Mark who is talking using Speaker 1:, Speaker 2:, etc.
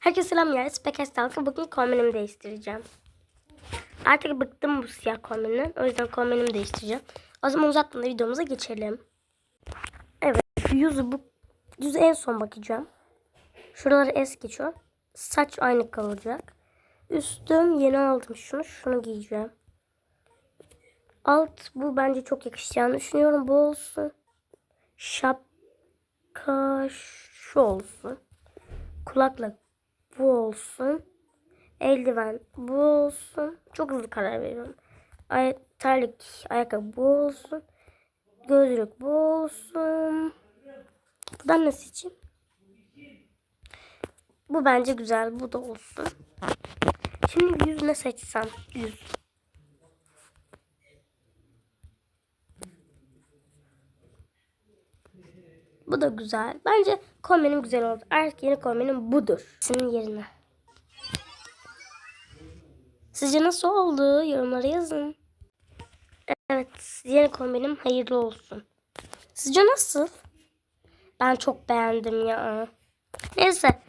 Speaker 1: Herkese selam ya. Spekes Talk'ı bugün kombinimi değiştireceğim. Artık bıktım bu siyah kombininden. O yüzden kombinimi değiştireceğim. O zaman uzatmadan videomuza geçelim. Evet. Yüzü bu yüzü en son bakacağım. Şuraları es geçiyor. Saç aynı kalacak. Üstüm yeni aldım şunu. Şunu giyeceğim. Alt bu bence çok yakışacağını düşünüyorum. Bu olsun. Şapka şu olsun. Kulaklık bu olsun. Eldiven bu olsun. Çok hızlı karar veriyorum. Ay terlik, ayakkabı bu olsun. Gözlük bu olsun. Buradan ne seçeyim? Bu bence güzel. Bu da olsun. Şimdi yüz ne seçsem? Yüz. Bu da güzel. Bence kombinim güzel oldu. Artık yeni kombinim budur. Senin yerine. Sizce nasıl oldu? Yorumlara yazın. Evet. Yeni kombinim hayırlı olsun. Sizce nasıl? Ben çok beğendim ya. Neyse.